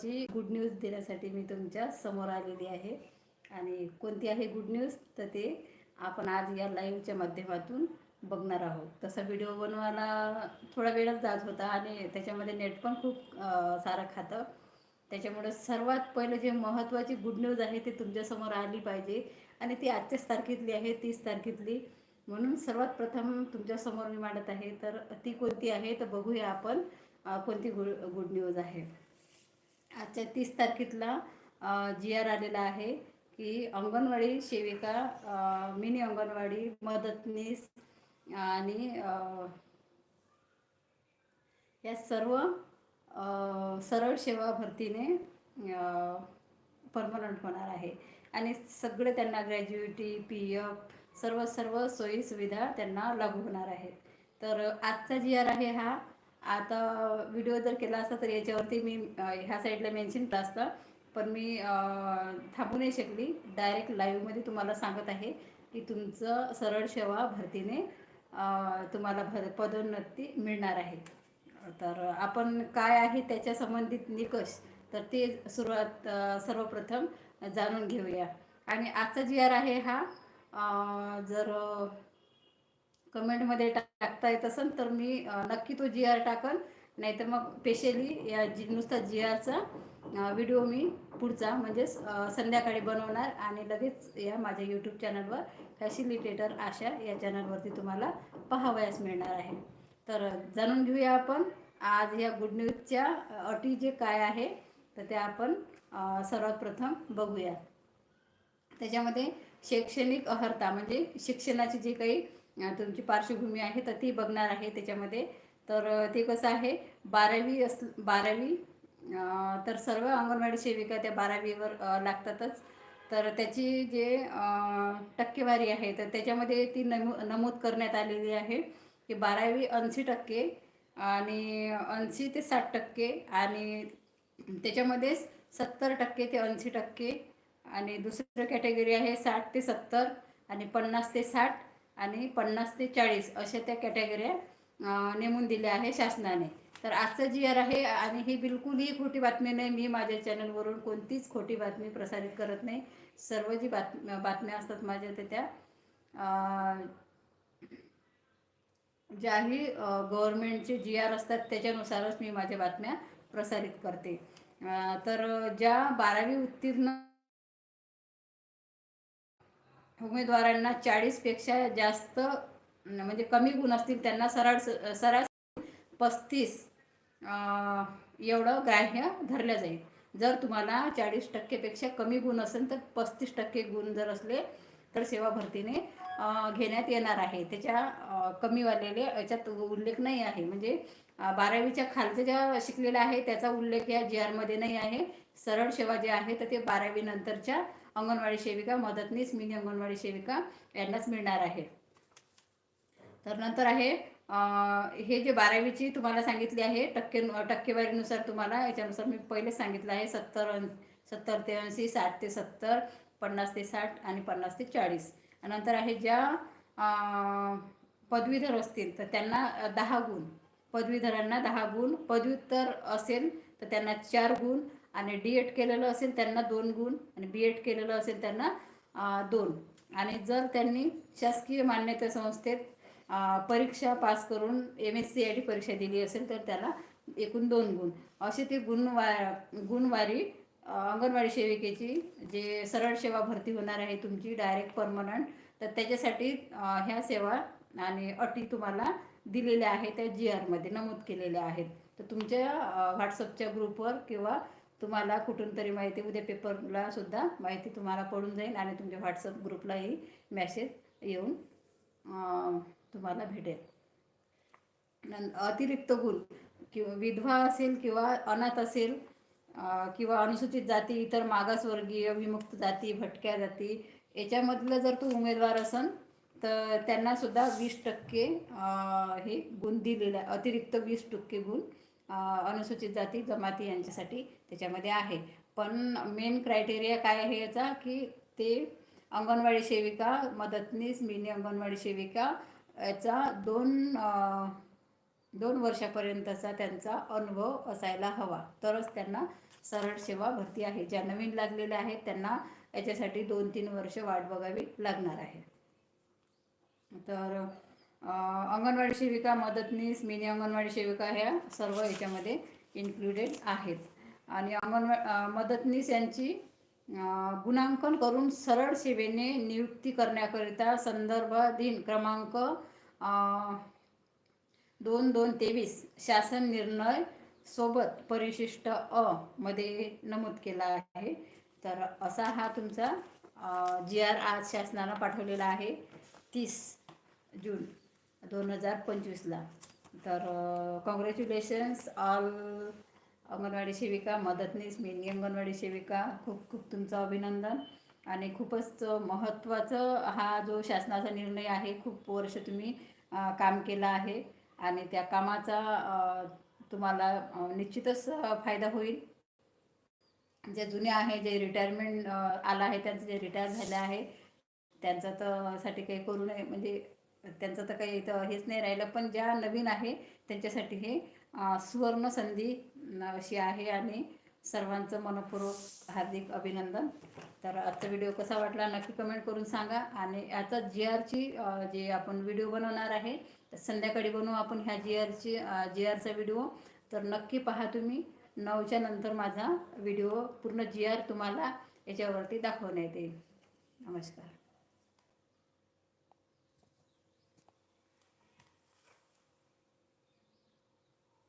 ची good news देण्यासाठी मी तुमच्यासमोर आलेली आहे. आणि कोणती आहे गुड न्यूज तर ते आपण आज या लाईव्हच्या माध्यमातून बघणार आहोत. तसा व्हिडिओ बनवायला थोडा वेळच जात होता आणि त्याच्यामध्ये नेट पण खूप सारं खातं. त्याच्यामुळे सर्वात पहिलं जे महत्त्वाची गुड न्यूज आहे ते तुमच्यासमोर आली पाहिजे. आणि ती आजच्याच तारखेतली आहे तीस तारखेतली. म्हणून सर्वात प्रथम तुमच्यासमोर मी मांडत आहे. तर ती कोणती आहे? तर बघूया आपण कोणती गुड गुड न्यूज आहे. आजच्या तीस तारखेतला जी आर आलेला आहे की अंगणवाडी सेविका मिनी अंगणवाडी मदतनीस आणि या सर्व सरळ सेवा भरतीने परमनंट होणार आहे. आणि सगळे त्यांना ग्रॅज्युएटी पी एफ सर्व सर्व सोयीसुविधा त्यांना लागू होणार आहेत. तर आजचा जी आर आहे हा. आता व्हिडिओ जर केला असता तर याच्यावरती मी ह्या साईडला मेन्शन केलं असतं. पण मी थांबू नाही शकली. डायरेक्ट लाईव्हमध्ये तुम्हाला सांगत आहे की तुमचं सरळ सेवा भरतीने तुम्हाला भर पदोन्नती मिळणार आहे. तर आपण काय आहे त्याच्या संबंधित निकष तर ते सुरुवात सर्वप्रथम जाणून घेऊया. आणि आजचा जी आर आहे हा जर कमेंटमध्ये टाकता येत असेल तर मी नक्की तो जी आर टाकन. नाहीतर मग स्पेशली या जी नुसता जी आरचा व्हिडिओ मी पुढचा म्हणजेच संध्याकाळी बनवणार आणि लगेच या माझ्या यूट्यूब चॅनलवर फॅसिलिटेटर आशा या चॅनलवरती तुम्हाला पाहावयास मिळणार आहे. तर जाणून घेऊया आपण आज या गुड न्यूजच्या अटी जे काय आहे तर त्या आपण सर्वात प्रथम बघूया. त्याच्यामध्ये शैक्षणिक अर्हता म्हणजे शिक्षणाची जी काही तुमची पार्श्वभूमी आहे तर ती बघणार आहे त्याच्यामध्ये. तर ते कसं आहे बारावी अस बारावी तर सर्व अंगणवाडी सेविका त्या बारावीवर लागतातच. तर त्याची जे टक्केवारी आहे तर त्याच्यामध्ये ती नमू नमूद करण्यात आलेली आहे की बारावी ऐंशी टक्के आणि ऐंशी ते साठ टक्के आणि त्याच्यामध्येच सत्तर टक्के ते ऐंशी टक्के आणि दुसरं कॅटेगरी आहे साठ ते सत्तर आणि पन्नास ते साठ. आणि पन्नास ते चाळीस अशा त्या कॅटेगऱ्या नेमून दिल्या आहे शासनाने. तर आजचं जी आर आहे आणि ही बिलकुलही खोटी बातमी नाही. मी माझ्या चॅनलवरून कोणतीच खोटी बातमी प्रसारित करत नाही. सर्व जी बातम्या बातम्या असतात माझ्या तर त्या ज्याही गव्हर्मेंटचे जी आर असतात त्याच्यानुसारच मी माझ्या बातम्या प्रसारित करते. तर ज्या बारावी उत्तीर्ण उमेदवारांना चाळीसपेक्षा जास्त म्हणजे कमी गुण असतील त्यांना सरळ सरासरी पस्तीस एवढं ग्राह्य धरलं जाईल. जर तुम्हाला चाळीस टक्केपेक्षा कमी गुण असेल तर पस्तीस टक्के गुण जर असले तर सेवा भरतीने घेण्यात येणार आहे. त्याच्या अ, कमीवालेले याच्यात उल्लेख नाही आहे. म्हणजे बारावीच्या खालच्या ज्या शिकलेल्या आहे त्याचा उल्लेख या जी आरमध्ये नाही आहे. सरळ सेवा जे आहे तर ते बारावीनंतरच्या अंगणवाडी सेविका मदतनीस मिनी अंगणवाडी सेविका यांनाच मिळणार आहे. तर नंतर आहे हे जे बारावीची तुम्हाला सांगितली आहे टक्के टक्केवारीनुसार तुम्हाला याच्यानुसार मी पहिले सांगितलं आहे सत्तर सत्तर ते ऐंशी साठ ते सत्तर पन्नास ते साठ आणि पन्नास ते चाळीस. नंतर आहे ज्या पदवीधर असतील तर त्यांना दहा गुण. पदवीधरांना दहा गुण. पदव्युत्तर असेल तर त्यांना चार गुण. आणि डी एड केलेलं असेल त्यांना दोन गुण आणि बी एड केलेलं असेल त्यांना दोन. आणि जर त्यांनी शासकीय मान्यता संस्थेत परीक्षा पास करून M S C I T परीक्षा दिली असेल तर त्याला एकूण दोन गुण. असे ते गुणवा गुणवारी अंगणवाडी सेविकेची जे सरळ सेवा भरती होणार आहे तुमची डायरेक्ट परमनंट तर त्याच्यासाठी ह्या सेवा आणि अटी तुम्हाला दिलेल्या आहेत त्या जी आरमध्ये नमूद केलेल्या आहेत. तर तुमच्या व्हॉट्सअपच्या ग्रुपवर किंवा तुम्हाला कुठून तरी माहिती उद्या पेपरला सुद्धा माहिती तुम्हाला पडून जाईल आणि तुमच्या व्हॉट्सअप ग्रुपलाही मेसेज येऊन तुम्हाला भेटेल अतिरिक्त गुण किंवा विधवा असेल किंवा अनाथ असेल किंवा अनुसूचित जाती इतर मागासवर्गीय विमुक्त जाती भटक्या जाती याच्यामधलं जर तो उमेदवार असन तर त्यांनासुद्धा वीस टक्के हे गुण दिलेले आहे. अतिरिक्त वीस टक्के गुण अनुसूचित जाती जमाती यांच्यासाठी त्याच्यामध्ये आहे. पण मेन क्रायटेरिया काय आहे याचा? की ते अंगणवाडी सेविका मदतनीस मिनी अंगणवाडी सेविका याचा दोन दोन वर्षापर्यंतचा त्यांचा अनुभव असायला हवा. तरच त्यांना सरळ सेवा भरती आहे. ज्या नवीन लागलेल्या आहेत त्यांना याच्यासाठी दोन तीन वर्ष वाट बघावी लागणार आहे. तर अंगणवाडी सेविका मदतनीस मिनी अंगणवाडी सेविका ह्या सर्व याच्यामध्ये इन्क्लुडेड आहेत. आणि अंगणवा मदतनीस यांची गुणांकन करून सरळ सेवेने नियुक्ती करण्याकरिता संदर्भ दिन क्रमांक दोन दोन तेवीस शासन निर्णय सोबत परिशिष्ट अ मध्ये नमूद केला आहे. तर असा हा तुमचा जी आर आज शासनानं पाठवलेला आहे तीस जून. दोन हजार पंचवीसला. तर कॉंग्रॅच्युलेशन्स ऑल अंगणवाडी सेविका मदतनीस मिनी अंगणवाडी सेविका खूप खूप तुमचं अभिनंदन. आणि खूपच महत्त्वाचं हा जो शासनाचा निर्णय आहे खूप वर्ष तुम्ही काम केलं आहे. आणि त्या कामाचा तुम्हाला निश्चितच फायदा होईल. जे जुने आहे जे रिटायरमेंट आलं आहे त्यांचं जे रिटायर झालं आहे त्यांचं तर साठी काही करू नये. म्हणजे त्यांचं तर काही इथं हेच नाही राहिलं. पण ज्या नवीन आहे त्यांच्यासाठी हे सुवर्ण संधी अशी आहे आणि सर्वांचं मनपूर्वक हार्दिक अभिनंदन. तर आजचा व्हिडिओ कसा वाटला नक्की कमेंट करून सांगा. आणि याचा जी आरची जे आपण व्हिडिओ बनवणार आहे तर संध्याकाळी बनवू आपण ह्या जी आरची जी आरचा व्हिडिओ. तर नक्की पहा तुम्ही. नऊच्या नंतर माझा व्हिडिओ पूर्ण जी आर तुम्हाला याच्यावरती दाखवण्यात येईल. नमस्कार.